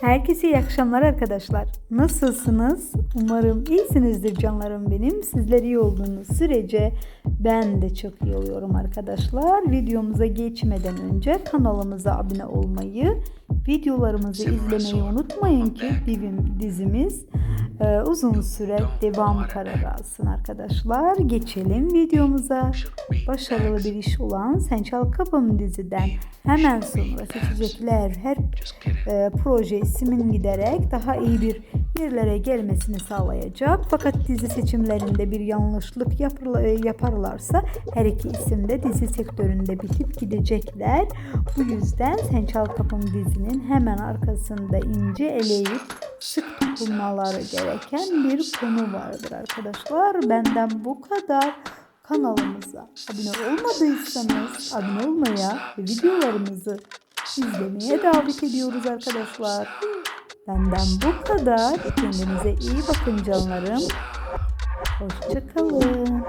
Herkese iyi akşamlar arkadaşlar. Nasılsınız? Umarım iyisinizdir canlarım benim. Sizler iyi olduğunuz sürece ben de çok iyi oluyorum arkadaşlar. Videomuza geçmeden önce kanalımıza abone olmayı, videolarımızı izlemeyi unutmayın ki bizim dizimiz e, uzun süre devam kararı alsın arkadaşlar. Geçelim videomuza. Başarılı bir iş olan Sen Çal Kapım diziden hemen sonra seçecekler her e, proje ismin giderek daha iyi bir yerlere gelmesini sağlayacak. Fakat dizi seçimlerinde bir yanlışlık e, yaparlarsa her iki isim de dizi sektöründe bitip gidecekler. Bu yüzden Sen Çal Kapım dizinin hemen arkasında ince eleyip sık tutulmaları gereken bir konu vardır arkadaşlar. Benden bu kadar. Kanalımıza abone olmadıysanız abone olmaya ve videolarımızı izlemeye davet ediyoruz arkadaşlar. Benden bu kadar. Kendinize iyi bakın canlarım. Hoşçakalın.